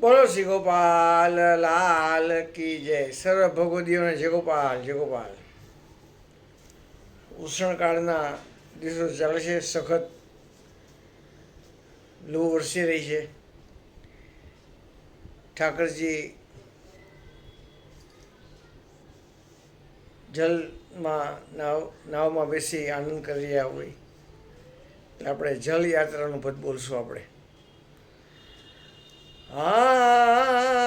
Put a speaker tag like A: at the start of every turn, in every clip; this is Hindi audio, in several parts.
A: બોલો શ્રી લાલ કી જય. સર્વ ભગવદીઓને જય ગોપાલ જય ઉષ્ણકાળના દિવસો ચાલે છે, સખત લૂ વરસી રહી છે. ઠાકરજી જલમાં નાવ, નાવમાં બેસી આનંદ કરી રહ્યા હોય. આપણે જલ યાત્રાનું પદ બોલશું આપણે. ah.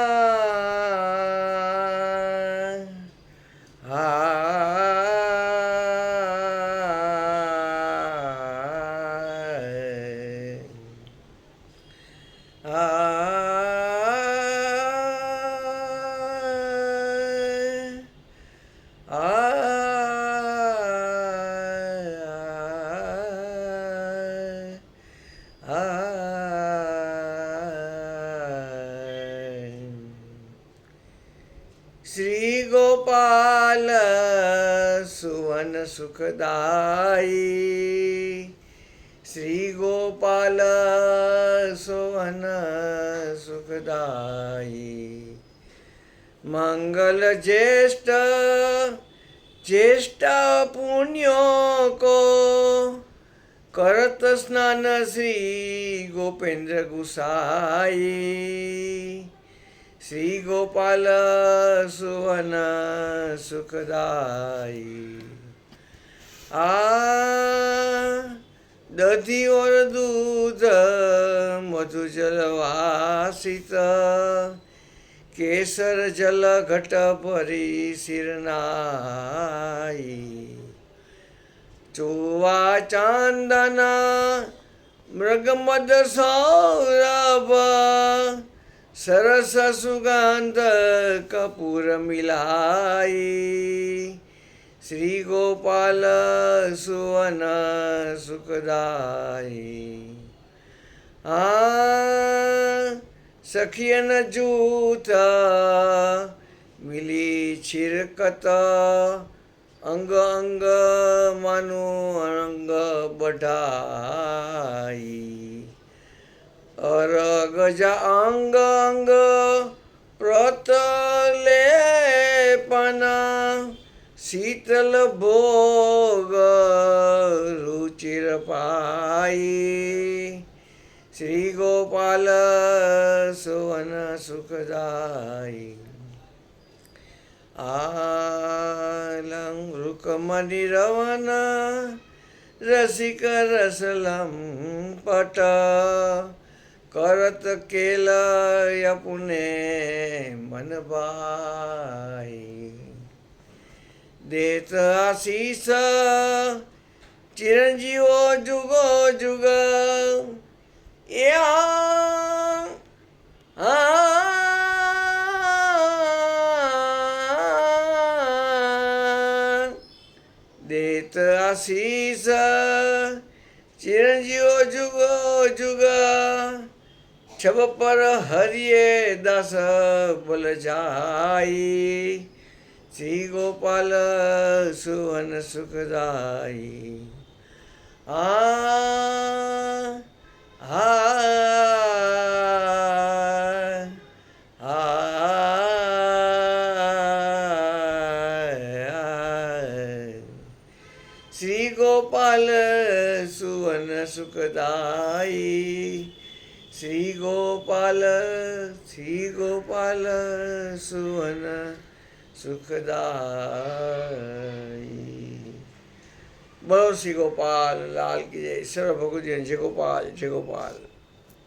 A: श्री गोपाल सुवन सुखदाई श्री गोपाल सुवन सुखदाई मंगल ज्येष्ठ ज्येष्ठ पुण्यों को करत स्नान श्री गोपेंद्र गुसाई। શ્રી ગોપાલ સુવન સુખદાઈ આ દધી ઓર દૂધ મધુ જલવાસિત કેસર જલ ઘટ ભરી શિરનાઈ ચોવા ચાંદન મૃગમદ સૌરભ सरस सुगंध कपूर मिलाई। श्री गोपाल सुवन सुखदाई। आ, सखियन जूत मिली छिरकत। अंग अंग मानो अंग बढ़ाई। और गजा अंग अंग शीतल भोग रुचिर पाई। श्री गोपाल सुवन सुखदायी आलंगृकमनिरवण रसिक रसलंपट करत केलं या पुणे मनबाई देत आशीष चिरंजीवो जुगो जुग या देत आशीष चिरंजीवो जुगो जुग छब पर हरिए दस बल जाई श्री गोपाल सुवन सुखदाई आ श्री गोपाल सुवन सुखदाई श्री गोपाल श्री गोपाल सुवन सुखदाई बोल श्री गोपाल लाल की जय सर्व भगवत जय गोपाल जय गोपाल।